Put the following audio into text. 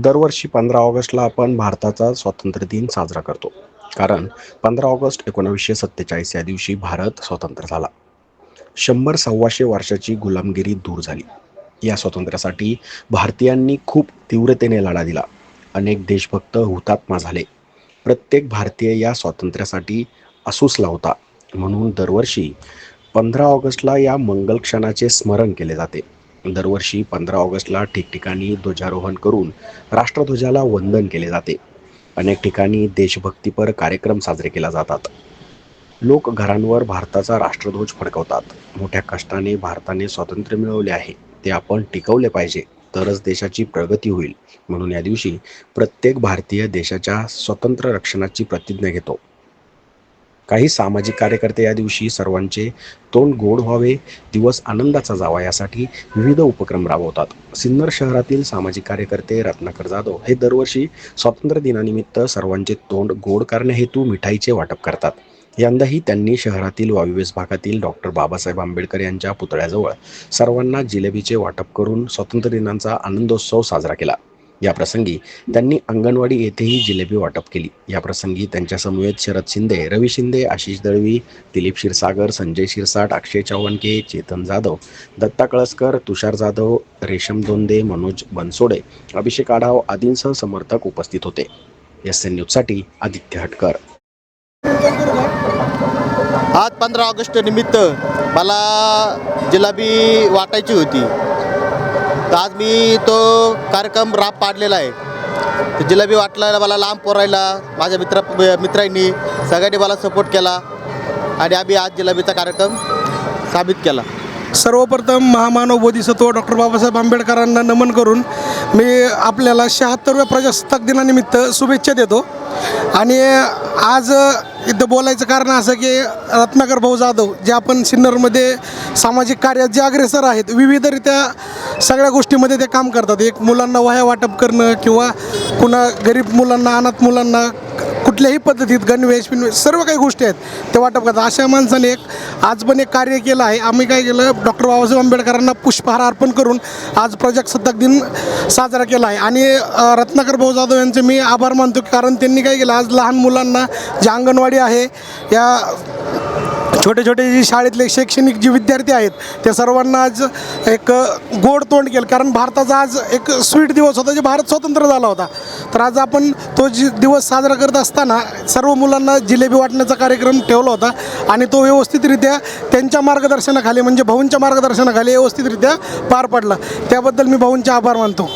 दरवर्षी पंधरा ऑगस्टला आपण भारताचा स्वातंत्र्य दिन साजरा करतो. कारण पंधरा ऑगस्ट एकोणावीसशे सत्तेचाळीस या दिवशी भारत स्वतंत्र झाला. शंभर सव्वाशे वर्षाची गुलामगिरी दूर झाली. या स्वातंत्र्यासाठी भारतीयांनी खूप तीव्रतेने लढा दिला. अनेक देशभक्त हुतात्मा झाले. प्रत्येक भारतीय या स्वातंत्र्यासाठी असूसला होता म्हणून दरवर्षी पंधरा ऑगस्टला या मंगल क्षणाचे स्मरण केले जाते. दरवर्षी पंधरा ऑगस्टला ठिकठिकाणी ध्वजारोहण करून राष्ट्रध्वजाला वंदन केले जाते. अनेक ठिकाणी देशभक्तीपर कार्यक्रम साजरे केले जातात. लोक घरांवर भारताचा राष्ट्रध्वज फडकवतात. मोठ्या कष्टाने भारताने स्वातंत्र्य मिळवले आहे. ते आपण टिकवले पाहिजे. तरच देशाची प्रगती होईल. म्हणून या दिवशी प्रत्येक भारतीय देशाच्या स्वतंत्र रक्षणाची प्रतिज्ञा घेतो. काही सामाजिक कार्यकर्ते या दिवशी सर्वांचे तोंड गोड व्हावे दिवस आनंदाचा जावा यासाठी विविध उपक्रम राबवतात. सिन्नर शहरातील सामाजिक कार्यकर्ते रत्नाकर जाधव हे दरवर्षी स्वातंत्र्य दिनानिमित्त सर्वांचे तोंड गोड करण्याहेतू मिठाईचे वाटप करतात. यंदाही त्यांनी शहरातील वायव्यस भागातील डॉक्टर बाबासाहेब आंबेडकर यांच्या पुतळ्याजवळ सर्वांना जिलेबीचे वाटप करून स्वातंत्र्य दिनाचा आनंदोत्सव साजरा केला. या प्रसंगी त्यांनी अंगणवाडी येथेही जिलेबी वाटप केली. या प्रसंगी त्यांच्या समवेत शरद शिंदे रवी शिंदे आशिष दळवी दिलीप क्षीरसागर संजय शिरसाट अक्षय चव्हाणके चेतन जाधव दत्ता कळसकर तुषार जाधव रेशम दोंदे मनोज बनसोडे अभिषेक आढाव आदींसह समर्थक उपस्थित होते. एस एन न्यूजसाठी आदित्य हटकर. आज पंधरा ऑगस्ट निमित्त मला जिलाबी वाटायची होती. तर आज मी तो कार्यक्रम राब पाडलेला आहे. जिलेबी वाटलायला मला लांब पोरायला माझ्या मित्र मित्रांनी सगळ्यांनी मला सपोर्ट केला आणि आम्ही आज जिलेबीचा कार्यक्रम साबित केला. सर्वप्रथम महामानव बोधिसत्व डॉक्टर बाबासाहेब आंबेडकरांना नमन करून मी आपल्याला शहात्तरव्या प्रजासत्ताक दिनानिमित्त शुभेच्छा देतो. आणि आज इथं बोलायचं कारण असं की रत्नाकर भाऊ जाधव जे आपण सिन्नरमध्ये सामाजिक कार्यात जे अग्रेसर आहेत विविधरित्या सगळ्या गोष्टीमध्ये ते काम करतात. एक मुलांना वह्या वाटप करणं किंवा कुणा गरीब मुलांना अनाथ मुलांना कुठल्याही पद्धतीत गणवेश बिनवेश सर्व काही गोष्टी आहेत. ते वाटप करतात. अशा माणसाने एक आज पण एक कार्य केलं आहे. आम्ही काय केलं? डॉक्टर बाबासाहेब आंबेडकरांना पुष्पहार अर्पण करून आज प्रजासत्ताक दिन साजरा केला आहे. आणि रत्नाकर भाऊ जाधव यांचे मी आभार मानतो कारण त्यांनी काय केलं? आज लहान मुलांना जे अंगणवाडी आहे या छोटे छोटे जे शाळेतले शैक्षणिक जे विद्यार्थी आहेत त्या सर्वांना आज एक गोड तोंड केलं. कारण भारताचा आज एक स्वीट दिवस होता जे भारत स्वतंत्र झाला होता. तर आज आपण तो जी दिवस साजरा करत असताना सर्व मुलांना जिलेबी वाटण्याचा कार्यक्रम ठेवला होता आणि तो व्यवस्थितरित्या त्यांच्या मार्गदर्शनाखाली म्हणजे भाऊंच्या मार्गदर्शनाखाली व्यवस्थितरित्या पार पडला. त्याबद्दल मी भाऊंचे आभार मानतो.